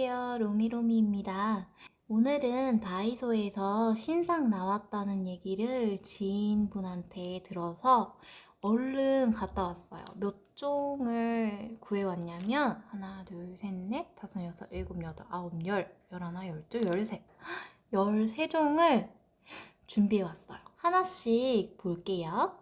안녕하세요. 로미로미입니다. 오늘은 다이소에서 신상 나왔다는 얘기를 지인분한테 들어서 얼른 갔다 왔어요. 몇 종을 구해왔냐면 하나, 둘, 셋, 넷, 다섯, 여섯, 일곱, 여덟, 아홉, 열, 열하나, 열둘, 열셋, 열세 종을 준비해왔어요. 하나씩 볼게요.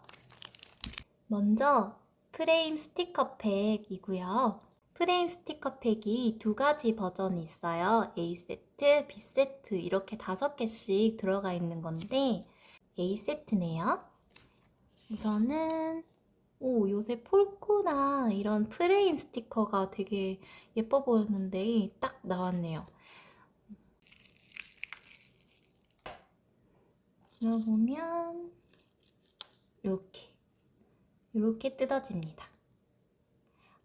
먼저 프레임 스티커 팩이고요. 프레임 스티커 팩이 두 가지 버전이 있어요. A세트, B세트 이렇게 다섯 개씩 들어가 있는 건데 A세트네요. 우선은 오, 요새 폴코나 이런 프레임 스티커가 되게 예뻐 보였는데 딱 나왔네요. 열어보면 이렇게 이렇게 뜯어집니다.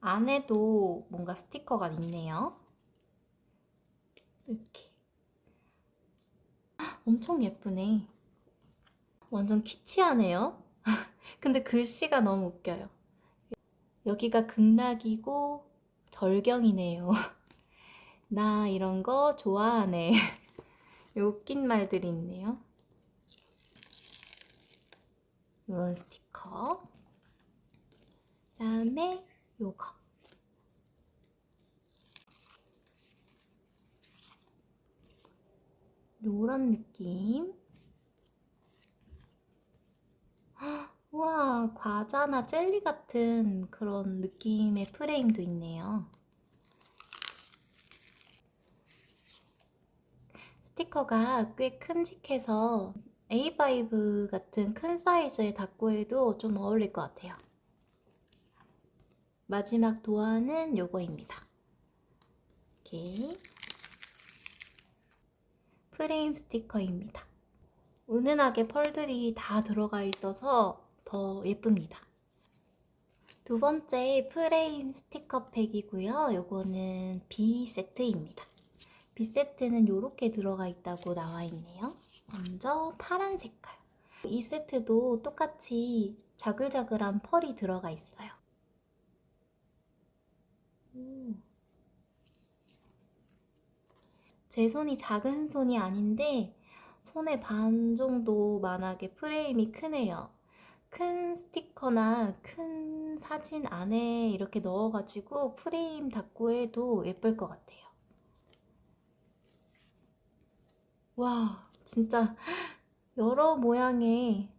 안에도 뭔가 스티커가 있네요. 이렇게. 헉, 엄청 예쁘네. 완전 키치하네요. 근데 글씨가 너무 웃겨요. 여기가 극락이고 절경이네요. 나 이런 거 좋아하네. 웃긴 말들이 있네요. 이런 스티커. 그다음에 요거. 요런 느낌. 헉, 우와, 과자나 젤리 같은 그런 느낌의 프레임도 있네요. 스티커가 꽤 큼직해서 A5 같은 큰 사이즈의 닭구에도 좀 어울릴 것 같아요. 마지막 도안은 요거입니다. 이렇게 프레임 스티커입니다. 은은하게 펄들이 다 들어가 있어서 더 예쁩니다. 두 번째 프레임 스티커 팩이고요. 요거는 B 세트입니다. B 세트는 이렇게 들어가 있다고 나와 있네요. 먼저 파란 색깔. 이 세트도 똑같이 자글자글한 펄이 들어가 있어요. 제 손이 작은 손이 아닌데 손의 반 정도만하게 프레임이 크네요. 큰 스티커나 큰 사진 안에 이렇게 넣어가지고 프레임 닫고 해도 예쁠 것 같아요. 와, 진짜 여러 모양의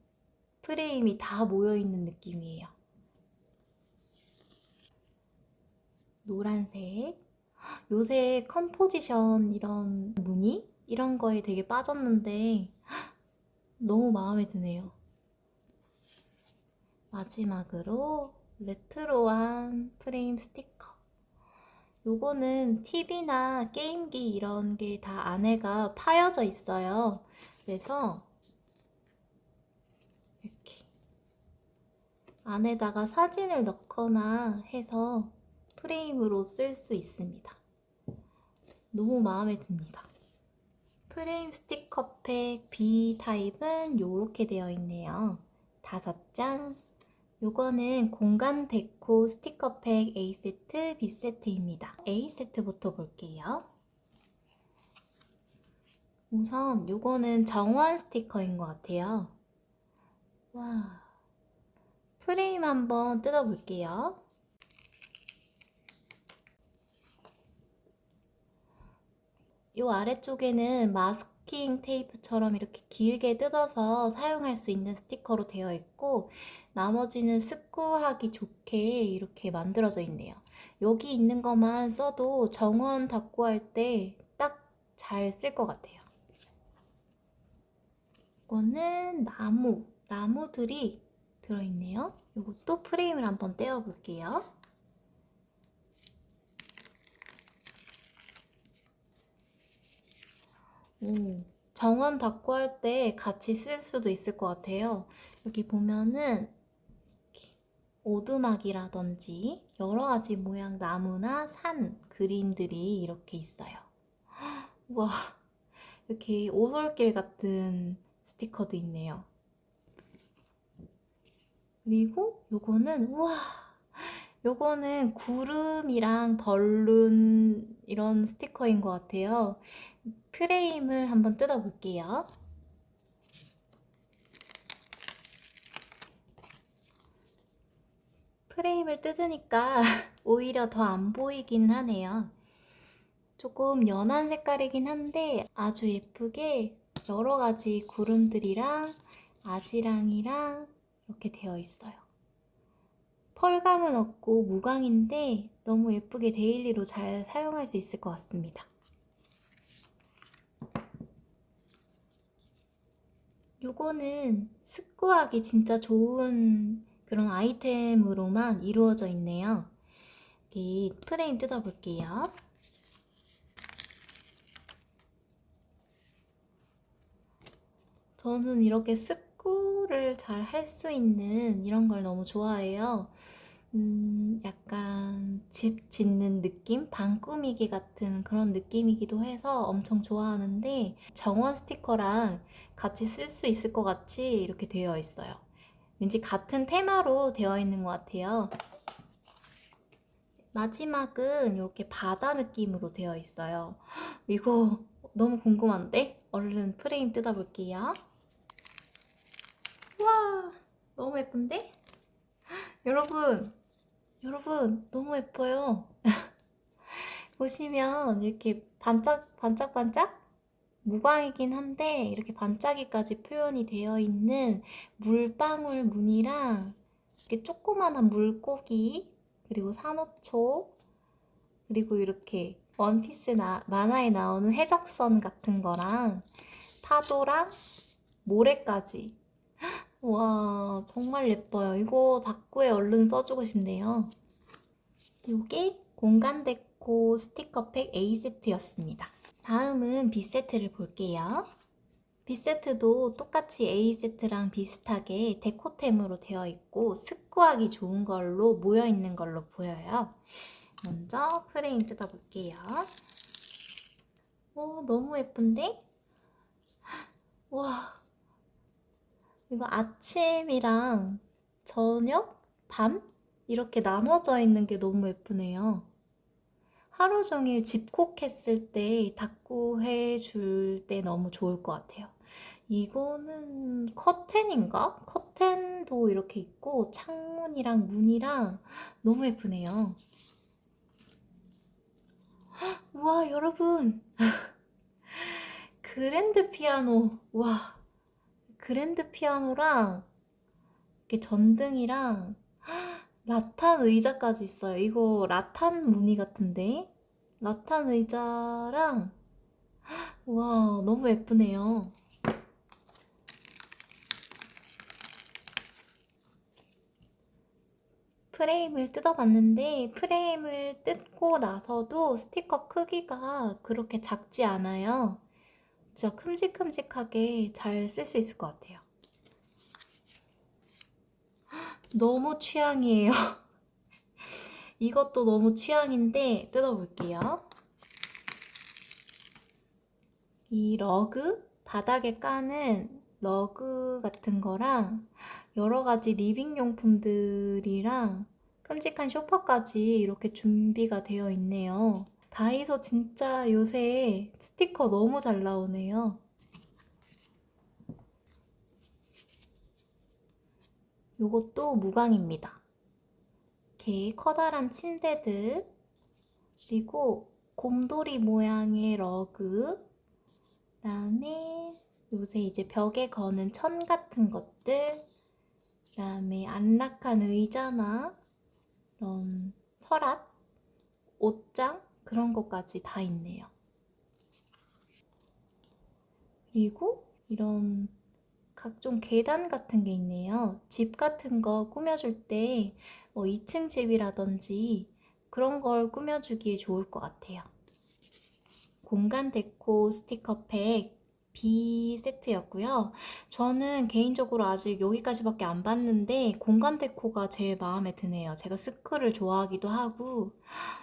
프레임이 다 모여있는 느낌이에요. 노란색. 요새 컴포지션 이런 무늬? 이런 거에 되게 빠졌는데 너무 마음에 드네요. 마지막으로 레트로한 프레임 스티커. 요거는 TV나 게임기 이런 게 다 안에가 파여져 있어요. 그래서 이렇게 안에다가 사진을 넣거나 해서 프레임으로 쓸 수 있습니다. 너무 마음에 듭니다. 프레임 스티커팩 B 타입은 이렇게 되어 있네요. 다섯 장. 요거는 공간 데코 스티커팩 A 세트, B 세트입니다. A 세트부터 볼게요. 우선 요거는 정원 스티커인 것 같아요. 와. 프레임 한번 뜯어볼게요. 이 아래쪽에는 마스킹 테이프처럼 이렇게 길게 뜯어서 사용할 수 있는 스티커로 되어 있고 나머지는 습구하기 좋게 이렇게 만들어져 있네요. 여기 있는 것만 써도 정원 닦고 할 때 딱 잘 쓸 것 같아요. 이거는 나무, 나무들이 들어있네요. 이것도 프레임을 한번 떼어 볼게요. 오, 정원 닦고 할 때 같이 쓸 수도 있을 것 같아요. 여기 보면은 오두막이라든지 여러 가지 모양 나무나 산 그림들이 이렇게 있어요. 와, 이렇게 오솔길 같은 스티커도 있네요. 그리고 요거는 우와 요거는 구름이랑 벌룬 이런 스티커인 것 같아요. 프레임을 한번 뜯어볼게요. 프레임을 뜯으니까 오히려 더 안 보이긴 하네요. 조금 연한 색깔이긴 한데 아주 예쁘게 여러 가지 구름들이랑 아지랑이랑 이렇게 되어 있어요. 펄감은 없고 무광인데 너무 예쁘게 데일리로 잘 사용할 수 있을 것 같습니다. 요거는 습구하기 진짜 좋은 그런 아이템으로만 이루어져 있네요. 이 프레임 뜯어볼게요. 저는 이렇게 습구를 잘 할 수 있는 이런 걸 너무 좋아해요. 음, 약간 집 짓는 느낌? 방 꾸미기 같은 그런 느낌이기도 해서 엄청 좋아하는데 정원 스티커랑 같이 쓸 수 있을 것 같이 이렇게 되어 있어요. 왠지 같은 테마로 되어 있는 것 같아요. 마지막은 이렇게 바다 느낌으로 되어 있어요. 이거 너무 궁금한데? 얼른 프레임 뜯어볼게요. 와, 너무 예쁜데? 여러분, 여러분, 너무 예뻐요. 보시면 이렇게 반짝, 반짝반짝? 무광이긴 한데 이렇게 반짝이까지 표현이 되어 있는 물방울 무늬랑 이렇게 조그만한 물고기 그리고 산호초 그리고 이렇게 원피스 나, 만화에 나오는 해적선 같은 거랑 파도랑 모래까지 와 정말 예뻐요 이거 다꾸에 얼른 써주고 싶네요 이게 공간 데코 스티커팩 A세트였습니다 다음은 B세트를 볼게요. B세트도 똑같이 A세트랑 비슷하게 데코템으로 되어 있고 습구하기 좋은 걸로 모여 있는 걸로 보여요. 먼저 프레임 뜯어볼게요. 오, 너무 예쁜데? 와, 이거 아침이랑 저녁, 밤? 이렇게 나눠져 있는 게 너무 예쁘네요. 하루 종일 집콕했을 때 닦고 해 줄 때 너무 좋을 것 같아요. 이거는 커튼인가? 커튼도 이렇게 있고 창문이랑 문이랑 너무 예쁘네요. 우와, 여러분. 그랜드 피아노. 와. 그랜드 피아노랑 이렇게 전등이랑 라탄 의자까지 있어요. 이거 라탄 무늬 같은데? 라탄 의자랑 와 너무 예쁘네요. 프레임을 뜯어봤는데 프레임을 뜯고 나서도 스티커 크기가 그렇게 작지 않아요. 진짜 큼직큼직하게 잘 쓸 수 있을 것 같아요. 너무 취향이에요. 이것도 너무 취향인데 뜯어볼게요. 이 러그 바닥에 까는 러그 같은 거랑 여러 가지 리빙 용품들이랑 큼직한 쇼파까지 이렇게 준비가 되어 있네요. 다이소 진짜 요새 스티커 너무 잘 나오네요. 요것도 무광입니다. 이렇게 커다란 침대들, 그리고 곰돌이 모양의 러그, 그다음에 요새 이제 벽에 거는 천 같은 것들, 그다음에 안락한 의자나 이런 서랍, 옷장 그런 것까지 다 있네요. 그리고 이런 각종 계단 같은 게 있네요. 집 같은 거 꾸며줄 때, 뭐 2층 집이라든지 그런 걸 꾸며주기에 좋을 것 같아요. 공간 데코 스티커 팩 B 세트였고요. 저는 개인적으로 아직 여기까지밖에 안 봤는데 공간 데코가 제일 마음에 드네요. 제가 스크를 좋아하기도 하고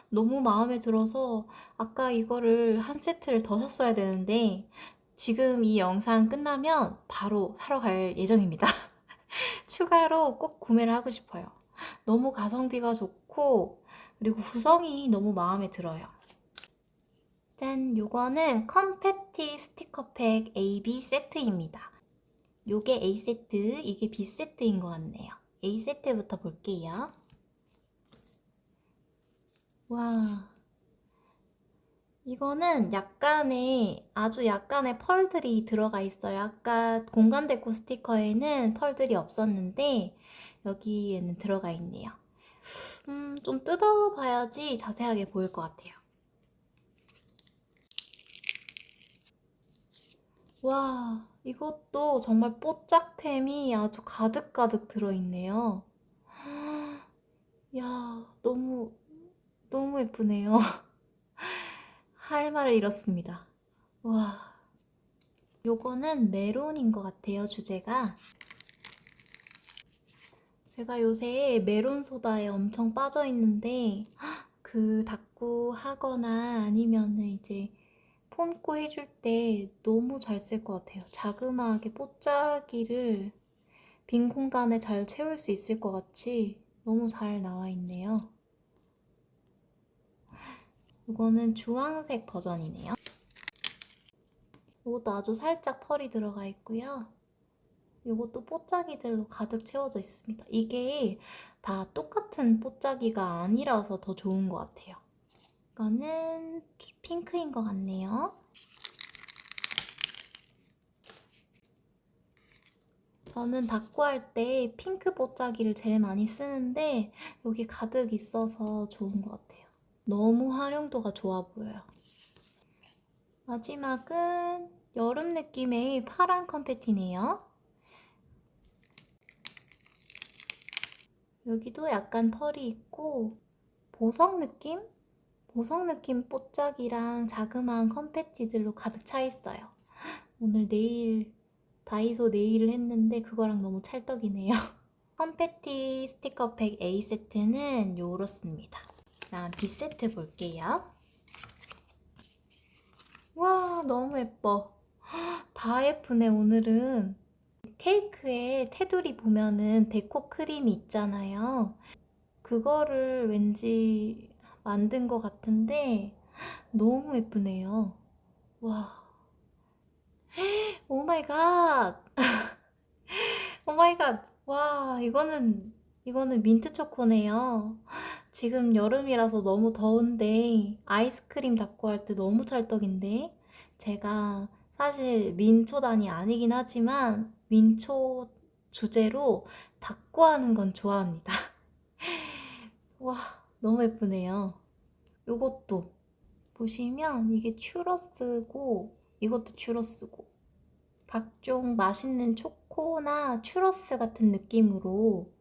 너무 마음에 들어서 아까 이거를 한 세트를 더 샀어야 되는데 지금 이 영상 끝나면 바로 사러 갈 예정입니다. 추가로 꼭 구매를 하고 싶어요. 너무 가성비가 좋고 그리고 구성이 너무 마음에 들어요. 짠! 요거는 컴패티 스티커팩 AB 세트입니다. 요게 A 세트, 이게 B 세트인 것 같네요. A 세트부터 볼게요. 와. 이거는 약간의, 아주 약간의 펄들이 들어가 있어요. 아까 공간 데코 스티커에는 펄들이 없었는데, 여기에는 들어가 있네요. 음, 좀 뜯어봐야지 자세하게 보일 것 같아요. 와, 이것도 정말 뽀짝템이 아주 가득가득 들어있네요. 야, 너무, 너무 예쁘네요. 할 말을 잃었습니다. 와, 요거는 메론인 것 같아요, 주제가. 제가 요새 메론 소다에 엄청 빠져 있는데, 그 닦고 하거나 아니면은 이제 폼고 해줄 때 너무 잘 쓸 것 같아요. 자그마하게 뽀짝이를 빈 공간에 잘 채울 수 있을 것 같이 너무 잘 나와 있네요. 이거는 주황색 버전이네요. 이것도 아주 살짝 펄이 들어가 있고요. 이것도 뽀짝이들로 가득 채워져 있습니다. 이게 다 똑같은 뽀짝이가 아니라서 더 좋은 것 같아요. 이거는 핑크인 것 같네요. 저는 닦고 할때 핑크 뽀짝이를 제일 많이 쓰는데 여기 가득 있어서 좋은 것 같아요. 너무 활용도가 좋아 보여요. 마지막은 여름 느낌의 파란 컴패티네요. 여기도 약간 펄이 있고 보석 느낌? 보석 느낌 뽀짝이랑 자그마한 컴패티들로 가득 차 있어요. 오늘 네일 다이소 네일을 했는데 그거랑 너무 찰떡이네요. 컴패티 스티커팩 A 세트는 요렇습니다. 다음 B 세트 볼게요. 와 너무 예뻐. 다 예쁘네 오늘은. 케이크에 테두리 보면은 데코 크림이 있잖아요. 그거를 왠지 만든 것 같은데 너무 예쁘네요. 와. 오 마이 갓. 오 마이 갓. 와, 이거는 이거는 민트 초코네요. 지금 여름이라서 너무 더운데 아이스크림 닦고 할 때 너무 찰떡인데 제가 사실 민초단이 아니긴 하지만 민초 주제로 닦고 하는 건 좋아합니다. 와, 너무 예쁘네요. 요것도 보시면 이게 츄러스고 이것도 츄러스고 각종 맛있는 초코나 츄러스 같은 느낌으로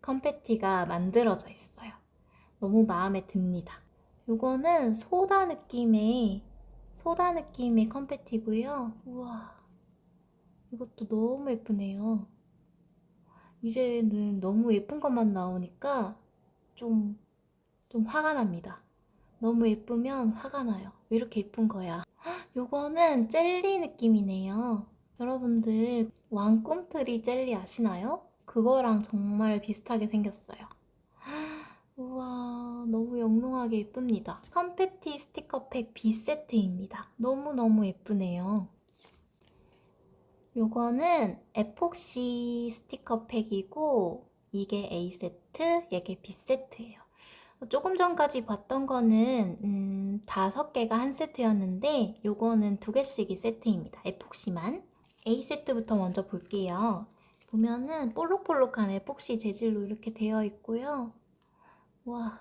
컴패티가 만들어져 있어요. 너무 마음에 듭니다. 요거는 소다 느낌의 소다 느낌의 컴패티고요. 우와. 이것도 너무 예쁘네요. 이제는 너무 예쁜 것만 나오니까 좀, 좀 화가 납니다. 너무 예쁘면 화가 나요. 왜 이렇게 예쁜 거야? 헉, 요거는 젤리 느낌이네요. 여러분들 왕꿈틀이 젤리 아시나요? 그거랑 정말 비슷하게 생겼어요. 우와 너무 영롱하게 예쁩니다. 컴패티 스티커팩 B 세트입니다. 너무너무 예쁘네요. 요거는 에폭시 스티커팩이고 이게 A 세트, 이게 B 세트예요. 조금 전까지 봤던 거는 음, 다섯 개가 한 세트였는데 요거는 두 개씩이 세트입니다. 에폭시만. A 세트부터 먼저 볼게요. 보면은 볼록볼록한 에폭시 재질로 이렇게 되어 있고요. 와.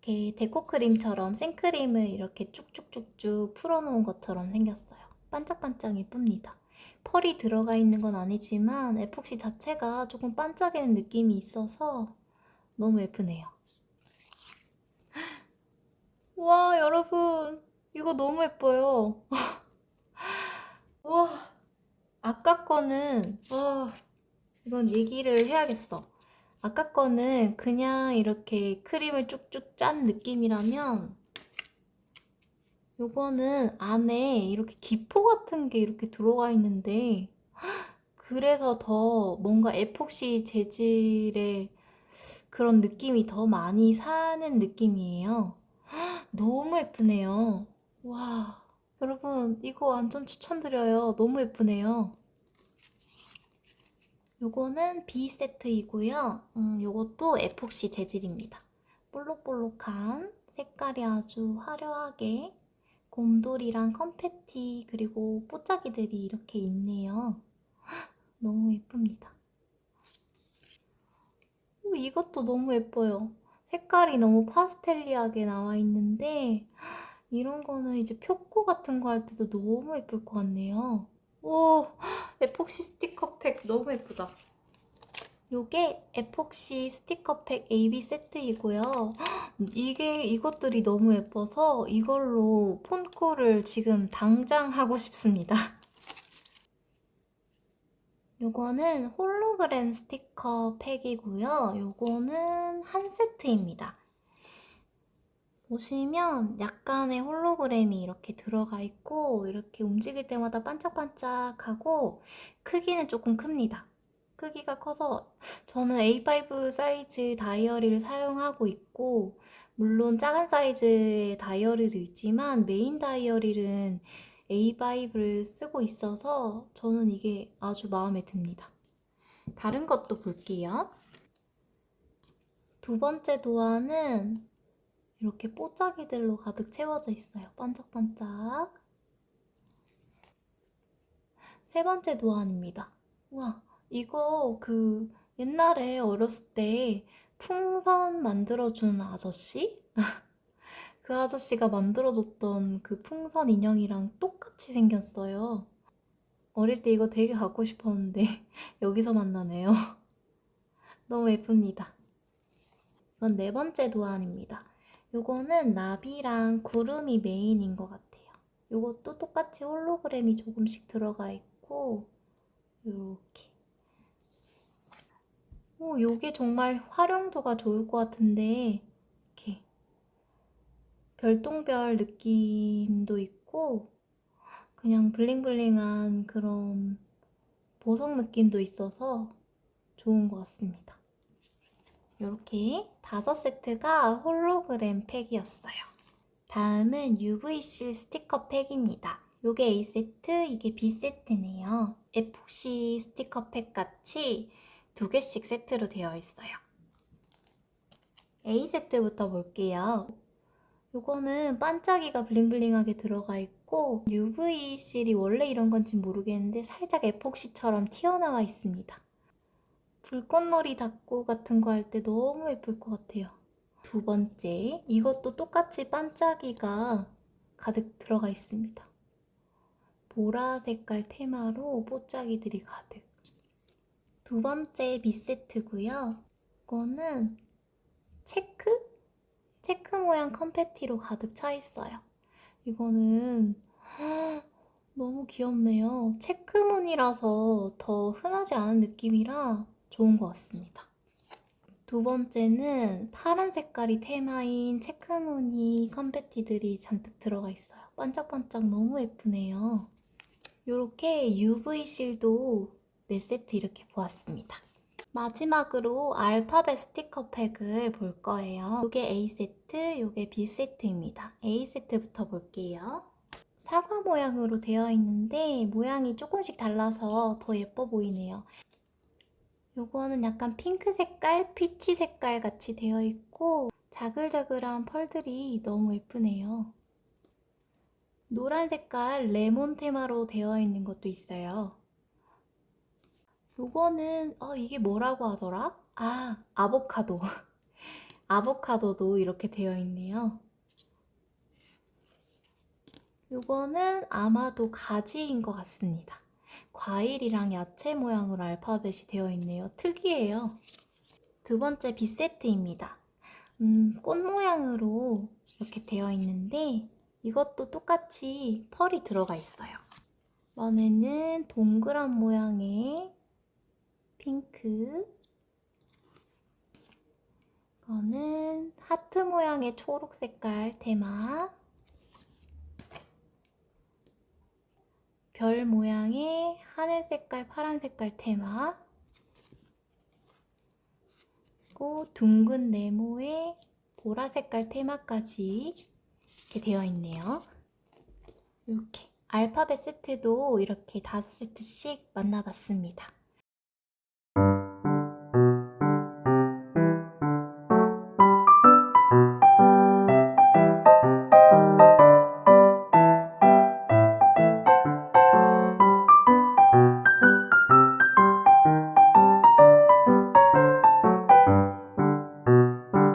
이렇게 데코크림처럼 생크림을 이렇게 쭉쭉쭉쭉 풀어놓은 것처럼 생겼어요. 반짝반짝 예쁩니다. 펄이 들어가 있는 건 아니지만 에폭시 자체가 조금 반짝이는 느낌이 있어서 너무 예쁘네요. 와, 여러분. 이거 너무 예뻐요. 와, 아까 거는, 와, 이건 얘기를 해야겠어. 아까 거는 그냥 이렇게 크림을 쭉쭉 짠 느낌이라면, 요거는 안에 이렇게 기포 같은 게 이렇게 들어가 있는데, 그래서 더 뭔가 에폭시 재질의 그런 느낌이 더 많이 사는 느낌이에요. 너무 예쁘네요. 와, 여러분, 이거 완전 추천드려요. 너무 예쁘네요. 요거는 B 세트이고요. 음, 요것도 에폭시 재질입니다. 볼록볼록한 색깔이 아주 화려하게 곰돌이랑 컴패티 그리고 뽀짝이들이 이렇게 있네요. 너무 예쁩니다. 오, 이것도 너무 예뻐요. 색깔이 너무 파스텔리하게 나와 있는데 이런 거는 이제 표고 같은 거 할 때도 너무 예쁠 것 같네요. 오, 에폭시 스티커팩 너무 예쁘다. 요게 에폭시 스티커팩 AB 세트이고요. 이게 이것들이 너무 예뻐서 이걸로 폰코를 지금 당장 하고 싶습니다. 요거는 홀로그램 스티커 팩이고요. 요거는 한 세트입니다. 보시면 약간의 홀로그램이 이렇게 들어가 있고 이렇게 움직일 때마다 반짝반짝하고 크기는 조금 큽니다. 크기가 커서 저는 A5 사이즈 다이어리를 사용하고 있고 물론 작은 사이즈의 다이어리도 있지만 메인 다이어리는 A5를 쓰고 있어서 저는 이게 아주 마음에 듭니다. 다른 것도 볼게요. 두 번째 도안은 이렇게 뽀짝이들로 가득 채워져 있어요. 반짝반짝. 세 번째 도안입니다. 와, 이거 그 옛날에 어렸을 때 풍선 만들어준 아저씨? 그 아저씨가 만들어줬던 그 풍선 인형이랑 똑같이 생겼어요. 어릴 때 이거 되게 갖고 싶었는데 여기서 만나네요. 너무 예쁩니다. 이건 네 번째 도안입니다. 요거는 나비랑 구름이 메인인 것 같아요. 요것도 똑같이 홀로그램이 조금씩 들어가 있고 요렇게 오, 요게 정말 활용도가 좋을 것 같은데 별똥별 느낌도 있고 그냥 블링블링한 그런 보석 느낌도 있어서 좋은 것 같습니다. 이렇게 다섯 세트가 홀로그램 팩이었어요. 다음은 UVC 스티커 팩입니다. 요게 A 세트, 이게 B 세트네요. 에폭시 스티커 팩 같이 두 개씩 세트로 되어 있어요. A 세트부터 볼게요. 요거는 반짝이가 블링블링하게 들어가 있고 UV 실이 원래 이런 건지 모르겠는데 살짝 에폭시처럼 튀어나와 있습니다. 불꽃놀이 닦고 같은 거 할 때 너무 예쁠 것 같아요. 두 번째, 이것도 똑같이 반짝이가 가득 들어가 있습니다. 보라 색깔 테마로 뽀짝이들이 가득. 두 번째 비세트고요. 이거는 체크? 체크 모양 컴패티로 가득 차 있어요. 이거는 너무 귀엽네요. 체크무늬라서 더 흔하지 않은 느낌이라 좋은 것 같습니다. 두 번째는 파란 색깔이 테마인 체크무늬 컴패티들이 잔뜩 들어가 있어요. 반짝반짝 너무 예쁘네요. 이렇게 UV 실도 4세트 이렇게 보았습니다. 마지막으로 알파벳 스티커 팩을 볼 거예요. 이게 A 세트, 이게 B 세트입니다. A 세트부터 볼게요. 사과 모양으로 되어 있는데 모양이 조금씩 달라서 더 예뻐 보이네요. 요거는 약간 핑크 색깔, 피치 색깔 같이 되어 있고 자글자글한 펄들이 너무 예쁘네요. 노란 색깔 레몬 테마로 되어 있는 것도 있어요. 요거는 어 이게 뭐라고 하더라? 아, 아보카도. 아보카도도 이렇게 되어 있네요. 요거는 아마도 가지인 것 같습니다. 과일이랑 야채 모양으로 알파벳이 되어 있네요. 특이해요. 두 번째 비세트입니다. 음, 꽃 모양으로 이렇게 되어 있는데 이것도 똑같이 펄이 들어가 있어요. 이번에는 동그란 모양의 핑크 이거는 하트 모양의 초록 색깔 테마 별 모양의 하늘 색깔, 파란 색깔 테마. 그리고 둥근 네모에 보라 색깔 테마까지 이렇게 되어 있네요. 이렇게 알파벳 세트도 이렇게 다섯 세트씩 만나봤습니다.